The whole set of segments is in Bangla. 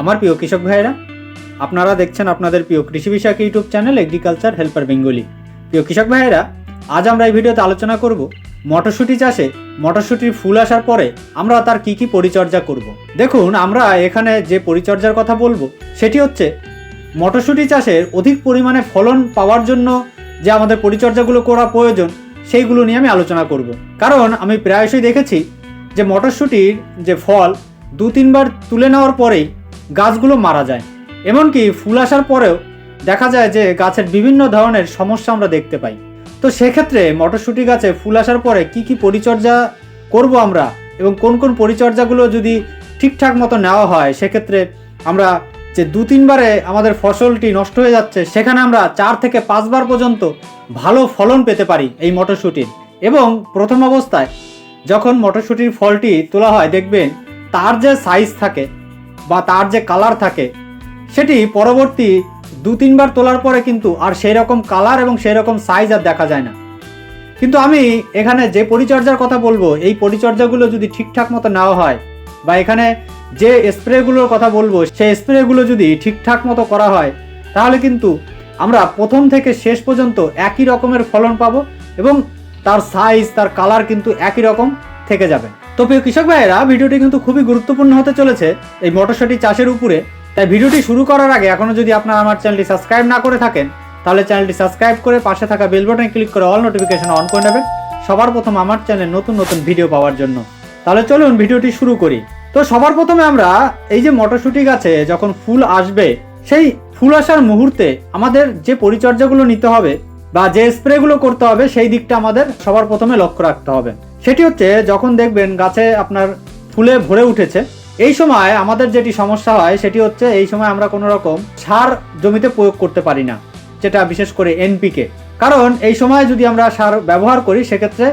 আমার প্রিয় কৃষক ভাইয়েরা, আপনারা দেখছেন আপনাদের প্রিয় কৃষি বিষয়ক YouTube channel agriculture helper Bengali প্রিয় কৃষক ভাইয়েরা, আজ আমরা এই ভিডিওতে আলোচনা করব মটরশুঁটি চাষে মটরশুঁটির ফুল আসার পরে আমরা তার কি কি পরিচর্যা করব। দেখুন, আমরা এখানে যে পরিচর্যার কথা বলব, সেটি হচ্ছে মটরশুঁটি চাষের অধিক পরিমাণে ফলন পাওয়ার জন্য যে আমাদের পরিচর্যাগুলো করা প্রয়োজন, সেইগুলো নিয়ে আমি আলোচনা করব কারণ আমি প্রায়শই দেখেছি যে মটরশুঁটির যে ফল দু তিনবার তুলে নেওয়ার পরেই গাছগুলো মারা যায়। এমনকি ফুল আসার পরেও দেখা যায় যে গাছের বিভিন্ন ধরনের সমস্যা আমরা দেখতে পাই। তো সেক্ষেত্রে মটরশুঁটি গাছে ফুল আসার পরে কি কি পরিচর্যা করব আমরা এবং কোন কোন পরিচর্যাগুলো যদি ঠিকঠাক মতো নেওয়া হয়, সেক্ষেত্রে আমরা যে দু তিনবারে আমাদের ফসলটি নষ্ট হয়ে যাচ্ছে, সেখানে আমরা চার থেকে পাঁচবার পর্যন্ত ভালো ফলন পেতে পারি এই মটরশুঁটির। এবং প্রথম অবস্থায় যখন মটরশুঁটির ফলটি তোলা হয়, দেখবেন তার যে সাইজ থাকে বা তার যে কালার থাকে, সেটি পরবর্তী দু তিনবার তোলার পরে কিন্তু আর সেই রকম কালার এবং সেই রকম সাইজ আর দেখা যায় না। কিন্তু আমি এখানে যে পরিচর্যার কথা বলব, এই পরিচর্যাগুলো যদি ঠিকঠাক মতো নেওয়া হয় বা এখানে যে স্প্রেগুলোর কথা বলব, সেই স্প্রেগুলো যদি ঠিকঠাক মতো করা হয়, তাহলে কিন্তু আমরা প্রথম থেকে শেষ পর্যন্ত একই রকমের ফলন পাবো এবং তার সাইজ তার কালার কিন্তু একই রকম থেকে যাবে। তো প্রিয় কৃষক ভাইয়েরা, ভিডিওটি কিন্তু খুবই গুরুত্বপূর্ণ হতে চলেছে এই মটরশুঁটি চাষের উপরে। তাই ভিডিওটি শুরু করার আগে এখনও যদি আপনারা আমার চ্যানেলটি সাবস্ক্রাইব না করে থাকেন, তাহলে চ্যানেলটি সাবস্ক্রাইব করে পাশে থাকা বেল বাটনে ক্লিক করে অল নোটিফিকেশন অন করে নেবেন সবার প্রথম আমার চ্যানেলে নতুন নতুন ভিডিও পাওয়ার জন্য। তাহলে চলুন ভিডিওটি শুরু করি। তো সবার প্রথমে আমরা এই যে মটরশুঁটি গাছে যখন ফুল আসবে, সেই ফুল আসার মুহূর্তে আমাদের যে পরিচর্যাগুলো নিতে হবে বা যে স্প্রেগুলো করতে হবে, সেই দিকটা আমাদের সবার প্রথমে লক্ষ্য রাখতে হবে। সেটি হচ্ছে যখন দেখবেন গাছে আপনার ফুলে ভরে উঠেছে, এই সময় আমাদের যেটি সমস্যা হয় সেটি হচ্ছে এই সময় আমরা কোনো রকম সার জমিতে প্রয়োগ করতে পারি না, যেটা বিশেষ করে এনপিকে কারণ এই সময় যদি আমরা সার ব্যবহার করি, সেক্ষেত্রে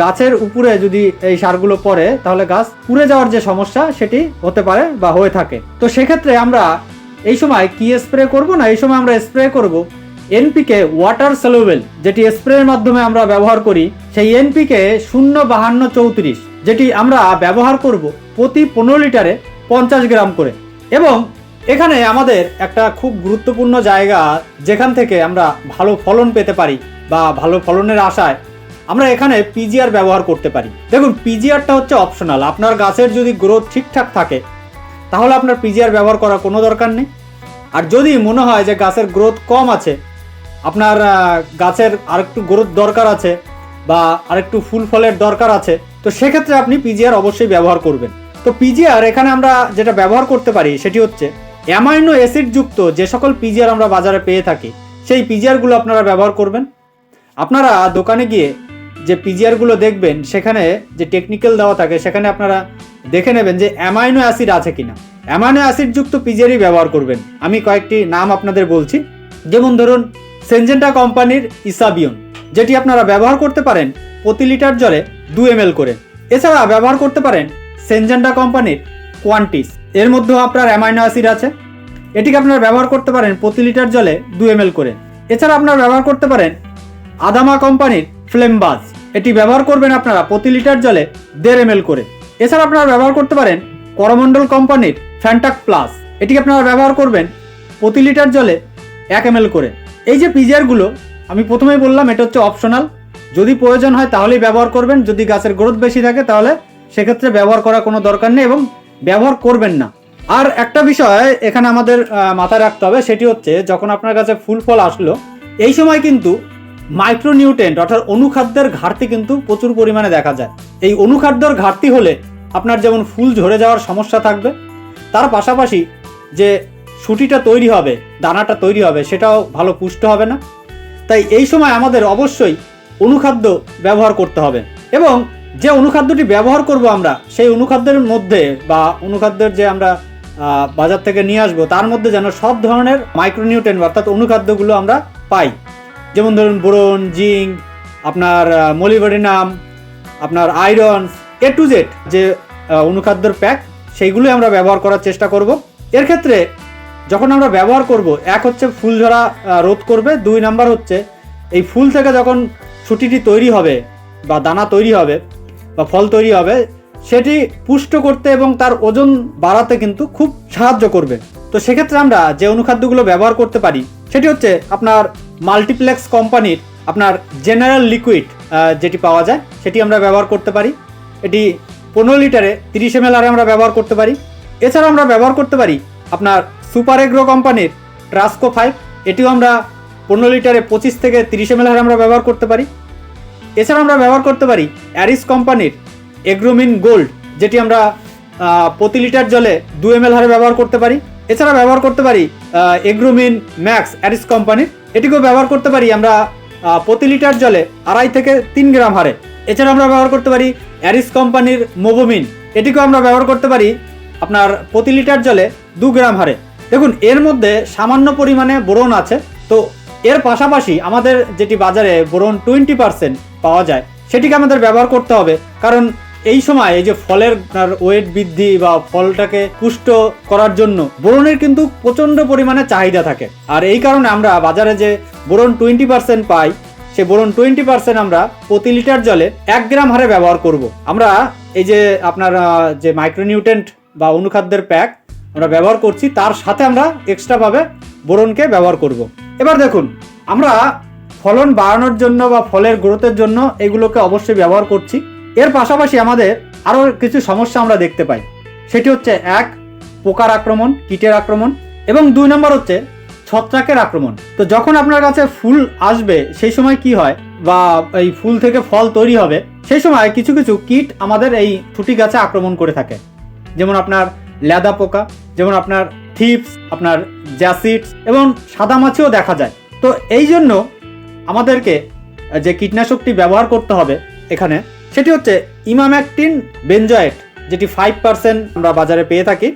গাছের উপরে যদি এই সারগুলো পড়ে, তাহলে গাছ পুড়ে যাওয়ার যে সমস্যা সেটি হতে পারে বা হয়ে থাকে। তো সেক্ষেত্রে আমরা এই সময় কি স্প্রে করব না এই সময় আমরা স্প্রে করব? এনপিকে ওয়াটার সলিউবেল যেটি স্প্রের মাধ্যমে আমরা ব্যবহার করি, সেই এনপিকে শূন্য বাহান্ন চৌত্রিশ, যেটি আমরা ব্যবহার করব প্রতি পনেরো লিটারে পঞ্চাশ গ্রাম করে। এবং এখানে আমাদের একটা খুব গুরুত্বপূর্ণ জায়গা, যেখান থেকে আমরা ভালো ফলন পেতে পারি বা ভালো ফলনের আশায় আমরা এখানে পিজিআর ব্যবহার করতে পারি। দেখুন পিজিআরটা হচ্ছে অপশনাল আপনার গাছের যদি গ্রোথ ঠিকঠাক থাকে, তাহলে আপনার পিজিআর ব্যবহার করার কোনো দরকার নেই। আর যদি মনে হয় যে গাছের গ্রোথ কম আছে আপনার গাছের আরেকটু গ্রোথ দরকার আছে বা আরেকটু ফুল ফলের দরকার আছে, তো সেক্ষেত্রে আপনি পিজিআর অবশ্যই ব্যবহার করবেন। তো পিজিআর এখানে আমরা যেটা ব্যবহার করতে পারি সেটি হচ্ছে অ্যামাইনো অ্যাসিড যুক্ত যে সকল পিজিআর আমরা বাজারে পেয়ে থাকি, সেই পিজিআরগুলো আপনারা ব্যবহার করবেন। আপনারা দোকানে গিয়ে যে পিজিআরগুলো দেখবেন, সেখানে যে টেকনিক্যাল দেওয়া থাকে, সেখানে আপনারা দেখে নেবেন যে অ্যামাইনো অ্যাসিড আছে কিনা। অ্যামাইনো অ্যাসিড যুক্ত পিজিআরই ব্যবহার করবেন। আমি কয়েকটি নাম আপনাদের বলছি। যেমন ধরুন সেনজেন্টা কোম্পানির ইসাবিয়ন, যেটি আপনারা ব্যবহার করতে পারেন প্রতি লিটার জলে দু এম করে। এছাড়া ব্যবহার করতে পারেন সেনজেন্টা কোম্পানির কোয়ান্টিস, এর মধ্যেও আপনার অ্যামাইনো অ্যাসিড আছে। এটিকে আপনারা ব্যবহার করতে পারেন প্রতি লিটার জলে দু এম করে। এছাড়া আপনারা ব্যবহার করতে পারেন আদামা কোম্পানির ফ্লেমবাজ, এটি ব্যবহার করবেন আপনারা প্রতি লিটার জলে দেড় এম করে। এছাড়া আপনারা ব্যবহার করতে পারেন করমণ্ডল কোম্পানির ফ্যান্টাক প্লাস, এটিকে আপনারা ব্যবহার করবেন প্রতি লিটার জলে এক এম করে। এই যে পিজিআরগুলো আমি প্রথমেই বললাম এটা হচ্ছে অপশনাল যদি প্রয়োজন হয় তাহলেই ব্যবহার করবেন, যদি গাছের গ্রোথ বেশি থাকে তাহলে সেক্ষেত্রে ব্যবহার করার কোনো দরকার নেই এবং ব্যবহার করবেন না। আর একটা বিষয় এখানে আমাদের মাথায় রাখতে হবে, সেটি হচ্ছে যখন আপনার কাছে ফুল ফল আসলো, এই সময় কিন্তু মাইক্রোনিউট্রেন্ট অর্থাৎ অনুখাদ্যের ঘাটতি কিন্তু প্রচুর পরিমাণে দেখা যায়। এই অনুখাদ্যর ঘাটতি হলে আপনার যেমন ফুল ঝরে যাওয়ার সমস্যা থাকবে, তার পাশাপাশি যে সুটিটা তৈরি হবে, দানাটা তৈরি হবে, সেটাও ভালো পুষ্ট হবে না। তাই এই সময় আমাদের অবশ্যই অনুখাদ্য ব্যবহার করতে হবে এবং যে অনুখাদ্যটি ব্যবহার করব আমরা, সেই অনুখাদ্যের মধ্যে বা অনুখাদ্যের যে আমরা বাজার থেকে নিয়ে আসব, তার মধ্যে যেন সব ধরনের মাইক্রোনিউট্রেন অর্থাৎ অনুখাদ্যগুলো আমরা পাই। যেমন ধরুন বোরন, জিঙ্ক, আপনার মলিবেডিনাম আপনার আয়রন এ টু জেড যে অনুখাদ্যর প্যাক সেইগুলোই আমরা ব্যবহার করার চেষ্টা করব। এর ক্ষেত্রে যখন আমরা ব্যবহার করব, এক হচ্ছে ফুল ঝরা রোধ করবে, দুই নাম্বার হচ্ছে এই ফুল থেকে যখন ছুটিটি তৈরি হবে বা দানা তৈরি হবে বা ফল তৈরি হবে, সেটি পুষ্ট করতে এবং তার ওজন বাড়াতে কিন্তু খুব সাহায্য করবে। তো সেক্ষেত্রে আমরা যে অনুখাদ্যগুলো ব্যবহার করতে পারি, সেটি হচ্ছে আপনার মাল্টিপ্লেক্স কোম্পানির আপনার জেনারেল লিকুইড যেটি পাওয়া যায়, সেটি আমরা ব্যবহার করতে পারি। এটি পনেরো লিটারে তিরিশ এম আমরা ব্যবহার করতে পারি। এছাড়া আমরা ব্যবহার করতে পারি আপনার সুপার এগ্রো কোম্পানির ট্রাস্কো ফাইভ এটিও আমরা পনেরো লিটারে পঁচিশ থেকে তিরিশ এম আমরা ব্যবহার করতে পারি। এছাড়া আমরা ব্যবহার করতে পারি অ্যারিস কোম্পানির এগ্রোমিন গোল্ড যেটি আমরা প্রতি লিটার জলে দু এম হারে ব্যবহার করতে পারি। এছাড়া ব্যবহার করতে পারি এগ্রোমিন ম্যাক্স অ্যারিস কোম্পানির। এটিকেও ব্যবহার করতে পারি আমরা প্রতি লিটার জলে আড়াই থেকে তিন গ্রাম হারে। এছাড়া আমরা ব্যবহার করতে পারি অ্যারিস কোম্পানির মোবোমিন এটিকেও আমরা ব্যবহার করতে পারি আপনার প্রতি লিটার জলে দু গ্রাম হারে। দেখুন, এর মধ্যে সামান্য পরিমাণে বোরন আছে। তো এর পাশাপাশি আমাদের যেটি বাজারে বোরন টোয়েন্টি পার্সেন্ট পাওয়া যায়, সেটিকে আমাদের ব্যবহার করতে হবে। কারণ এই সময় এই যে ফলের ওয়েট বৃদ্ধি বা ফলটাকে পুষ্ট করার জন্য বোরনের কিন্তু প্রচণ্ড পরিমাণে চাহিদা থাকে। আর এই কারণে আমরা বাজারে যে বোরন টোয়েন্টি পার্সেন্ট পাই, সে বোরন টোয়েন্টি পার্সেন্ট আমরা প্রতি লিটার জলে এক গ্রাম হারে ব্যবহার করব। আমরা এই যে আপনার যে মাইক্রোনিউট্রেন্ট বা অনুখাদ্যের প্যাক আমরা ব্যবহার করছি, তার সাথে আমরা এক্সট্রাভাবে বোরনকে ব্যবহার করব। এবার দেখুন, আমরা ফলন বাড়ানোর জন্য বা ফলের গ্রোথের জন্য এগুলোকে অবশ্যই ব্যবহার করছি। এর পাশাপাশি আমাদের আরও কিছু সমস্যা আমরা দেখতে পাই। সেটি হচ্ছে, এক, পোকার আক্রমণ, কীটের আক্রমণ এবং দুই নম্বর হচ্ছে, ছত্রাকের আক্রমণ। তো যখন আপনার কাছে ফুল আসবে, সেই সময় কি হয় বা এই ফুল থেকে ফল তৈরি হবে, সেই সময় কিছু কিছু কীট আমাদের এই ফুটি গাছে আক্রমণ করে থাকে। যেমন আপনার লেদা পোকা যেমন আপনার থিপস, আপনার জ্যাসিডস এবং সাদা মাছিও দেখা যায়। তো এই জন্য আমাদেরকে যে কীটনাশকটি ব্যবহার করতে হবে এখানে, সেটি হচ্ছে ইমাম্যাকটিন বেনজয়েট যেটি ফাইভ পার্সেন্ট আমরা বাজারে পেয়ে থাকি।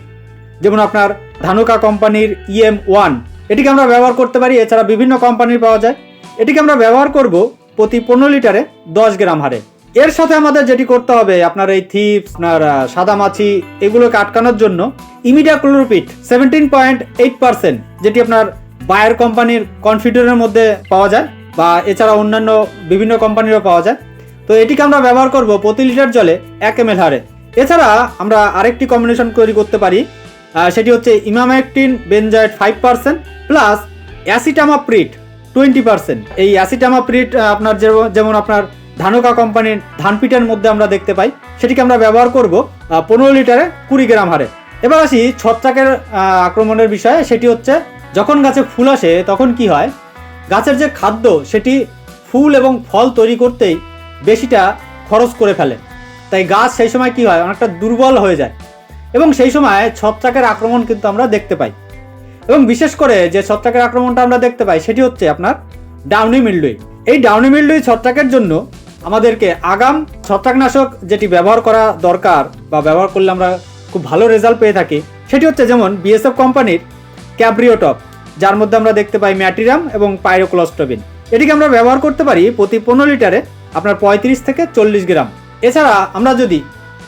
যেমন আপনার ধানুকা কোম্পানির ইএম ওয়ান এটিকে আমরা ব্যবহার করতে পারি, এছাড়া বিভিন্ন কোম্পানির পাওয়া যায়। এটিকে আমরা ব্যবহার করব প্রতি পনেরো লিটারে দশ গ্রাম হারে। এর সাথে আমাদের যেটি করতে হবে আপনার এই থিপ আপনার আহ, সাদা মাছি এগুলোকে আটকানোর জন্য imidacloprid seventeen point eight percent যেটি আপনার বায়ার কোম্পানির কনফিডারের মধ্যে পাওয়া যায় বা এছাড়া অন্যান্য বিভিন্ন কোম্পানিরও পাওয়া যায়। তো এটিকে আমরা ব্যবহার করব প্রতি লিটার জলে এক এম হারে। এছাড়া আমরা আরেকটি কম্বিনেশন তৈরি করতে পারি সেটি হচ্ছে emamectin benzoate five percent plus acetamiprid twenty percent এই অ্যাসিটামাপ্রিট আপনার যেমন আপনার ধানুকা কোম্পানির ধানপিটের মধ্যে আমরা দেখতে পাই। সেটিকে আমরা ব্যবহার করব পনেরো লিটারে কুড়ি গ্রাম হারে। এবার আসি ছত্রাকের আক্রমণের বিষয়ে। সেটি হচ্ছে, যখন গাছে ফুল আসে, তখন কি হয়? গাছের যে খাদ্য, সেটি ফুল এবং ফল তৈরি করতেই বেশিটা খরচ করে ফেলে। তাই গাছ সেই সময় কি হয়? অনেকটা দুর্বল হয়ে যায়। এবং সেই সময় ছত্রাকের আক্রমণ কিন্তু আমরা দেখতে পাই। এবং বিশেষ করে যে ছত্রাকের আক্রমণটা আমরা দেখতে পাই, সেটি হচ্ছে আপনার ডাউনি মিল্ডুই। এই ডাউনি মিল্ডুই ছত্রাকের জন্য আমাদেরকে আগাম ছত্রাকনাশক যেটি ব্যবহার করা দরকার বা ব্যবহার করলে আমরা খুব ভালো রেজাল্ট পেয়ে থাকি, সেটি হচ্ছে যেমন বিএসএফ কোম্পানির ক্যাব্রিওটপ, যার মধ্যে আমরা দেখতে পাই ম্যাটিরাম এবং পাইরোক্লোস্টোবিন। এটিকে আমরা ব্যবহার করতে পারি প্রতি পনেরো লিটারে আপনার পঁয়ত্রিশ থেকে চল্লিশ গ্রাম। এছাড়া আমরা যদি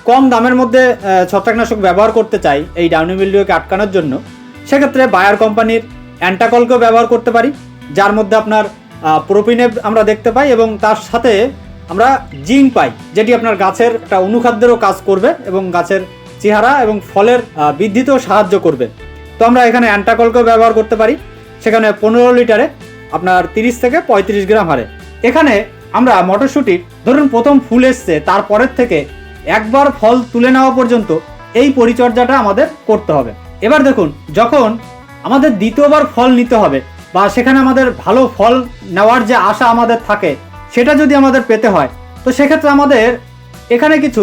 কম দামের মধ্যে ছত্রাকনাশক ব্যবহার করতে চাই এই ডাউনি মিল্ডিওকে আটকানোর জন্য, সেক্ষেত্রে বায়ার কোম্পানির অ্যান্টাকলকেও ব্যবহার করতে পারি, যার মধ্যে আপনার প্রোপিনে আমরা দেখতে পাই এবং তার সাথে আমরা জিঙ্ক পাই, যেটি আপনার গাছের একটা অনুখাদ্যেরও কাজ করবে এবং গাছের চেহারা এবং ফলের বৃদ্ধিতেও সাহায্য করবে। তো আমরা এখানে অ্যান্টাকলকেও ব্যবহার করতে পারি। সেখানে পনেরো লিটারে আপনার তিরিশ থেকে পঁয়ত্রিশ গ্রাম হারে। এখানে আমরা মটরশুঁটির ধরুন প্রথম ফুল এসছে, তারপরের থেকে একবার ফল তুলে নেওয়া পর্যন্ত এই পরিচর্যাটা আমাদের করতে হবে। এবার দেখুন, যখন আমাদের দ্বিতীয়বার ফল নিতে হবে বা সেখানে আমাদের ভালো ফল নেওয়ার যে আশা আমাদের থাকে সেটা যদি আমাদের পেতে হয়, তো সেক্ষেত্রে আমাদের এখানে কিছু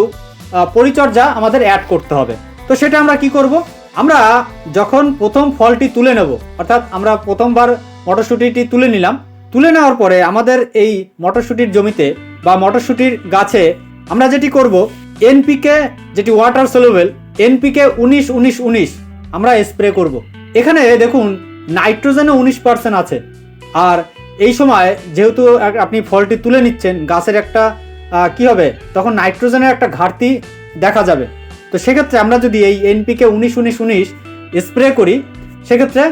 পরিচর্যা আমাদের অ্যাড করতে হবে। তো সেটা আমরা কি করব? আমরা যখন প্রথম ফলটি তুলে নেব, অর্থাৎ আমরা প্রথমবার মটরশুঁটিটি তুলে নিলাম, তুলে নেওয়ার পরে আমাদের এই মটরশুঁটির জমিতে বা মটরশুঁটির গাছে আমরা যেটি করব এনপিকে যেটি ওয়াটার সলুবেল এনপিকে উনিশ উনিশ উনিশ আমরা স্প্রে করব। এখানে দেখুন নাইট্রোজেনে উনিশ পার্সেন্ট আছে, আর এই সময় যেহেতু আপনি ফলটি তুলে নিচ্ছেন, গাছের একটা কি হবে? তখন নাইট্রোজেনের একটা ঘাটতি দেখা যাবে। তো সেক্ষেত্রে আমরা যদি এই এনপিকে উনিশ উনিশ উনিশ স্প্রে করি, সেক্ষেত্রে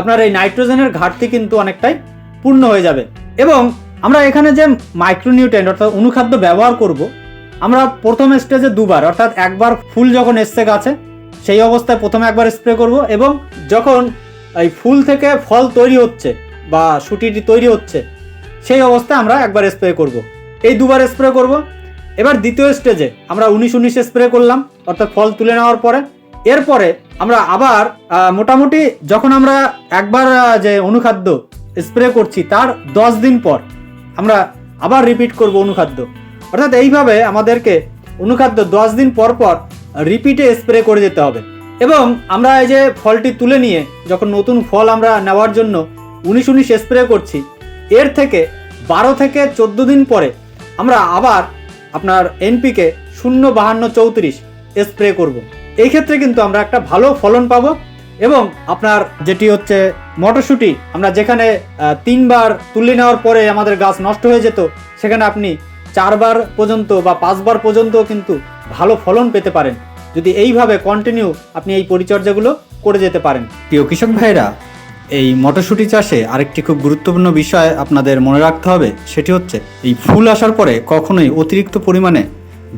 আপনার এই নাইট্রোজেনের ঘাটতি কিন্তু অনেকটাই পূর্ণ হয়ে যাবে। এবং আমরা এখানে যে মাইক্রোনিউট্রেন্ট অর্থাৎ অনুখাদ্য ব্যবহার করব, আমরা প্রথম স্টেজে দুবার, অর্থাৎ একবার ফুল যখন এসছে গাছে, সেই অবস্থায় প্রথমে একবার স্প্রে করব এবং যখন এই ফুল থেকে ফল তৈরি হচ্ছে বা সুটিটি তৈরি হচ্ছে, সেই অবস্থায় আমরা একবার স্প্রে করব। এই দুবার স্প্রে করব। এবার দ্বিতীয় স্টেজে আমরা উনিশ উনিশে স্প্রে করলাম, অর্থাৎ ফল তুলে নেওয়ার পরে। এরপরে আমরা আবার মোটামুটি যখন আমরা একবার যে অনুখাদ্য স্প্রে করছি, তার দশ দিন পর আমরা আবার রিপিট করব অনুখাদ্য। অর্থাৎ এইভাবে আমাদেরকে অনুখাদ্য দশ দিন পর পর রিপিটে স্প্রে করে যেতে হবে। এবং আমরা এই যে ফলটি তুলে নিয়ে যখন নতুন ফল আমরা নেওয়ার জন্য উনিশ উনিশ স্প্রে করছি। এর থেকে বারো থেকে চোদ্দ দিন পরে আমরা আবার আপনার এনপিকে শূন্য বাহান্ন চৌত্রিশ স্প্রে করব। এই ক্ষেত্রে কিন্তু আমরা একটা ভালো ফলন পাবো এবং আপনার যেটি হচ্ছে মটরশুঁটি, আমরা যেখানে তিনবার তুলে নেওয়ার পরে আমাদের গাছ নষ্ট হয়ে যেত, সেখানে আপনি চারবার পর্যন্ত বা পাঁচবার পর্যন্ত কিন্তু ভালো ফলন পেতে পারেন। যদি এইভাবে কন্টিনিউ আপনি এই পরিচর্যাগুলো করে যেতে পারেন। প্রিয় কৃষক ভাইরা এই মটরশুঁটি চাষে আরেকটি খুব গুরুত্বপূর্ণ বিষয় আপনাদের মনে রাখতে হবে, সেটি হচ্ছে এই ফুল আসার পরে কখনোই অতিরিক্ত পরিমাণে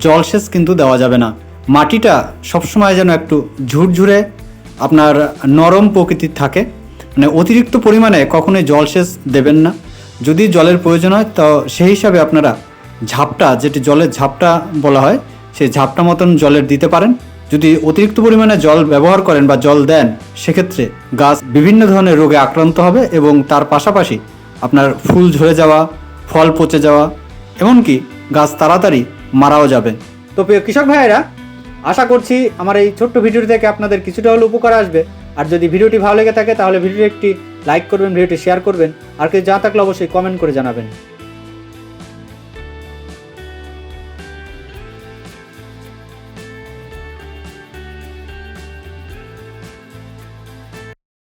জলসেচ কিন্তু দেওয়া যাবে না। মাটিটা সবসময় যেন একটু ঝুরঝুরে আপনার নরম প্রকৃতির থাকে। মানে অতিরিক্ত পরিমাণে কখনোই জলসেচ দেবেন না। যদি জলের প্রয়োজন হয়, তো সেই হিসাবে আপনারা ঝাপটা, যেটি জলের ঝাপটা বলা হয়, সেই ঝাপটা মতন জলের দিতে পারেন। যদি অতিরিক্ত পরিমাণে জল ব্যবহার করেন বা জল দেন, সেক্ষেত্রে গাছ বিভিন্ন ধরনের রোগে আক্রান্ত হবে এবং তার পাশাপাশি আপনার ফুল ঝরে যাওয়া, ফল পচে যাওয়া, এমনকি গাছ তাড়াতাড়ি মারাও যাবে। তো প্রিয় কৃষক ভাইয়েরা, আশা করছি আমার এই ছোট্ট ভিডিওটি থেকে আপনাদের কিছুটা হলে উপকার আসবে। আর যদি ভিডিওটি ভালো লেগে থাকে, তাহলে ভিডিওটি একটি লাইক করবেন, ভিডিওটি শেয়ার করবেন। আর কেউ যা থাকলে অবশ্যই কমেন্ট করে জানাবেন।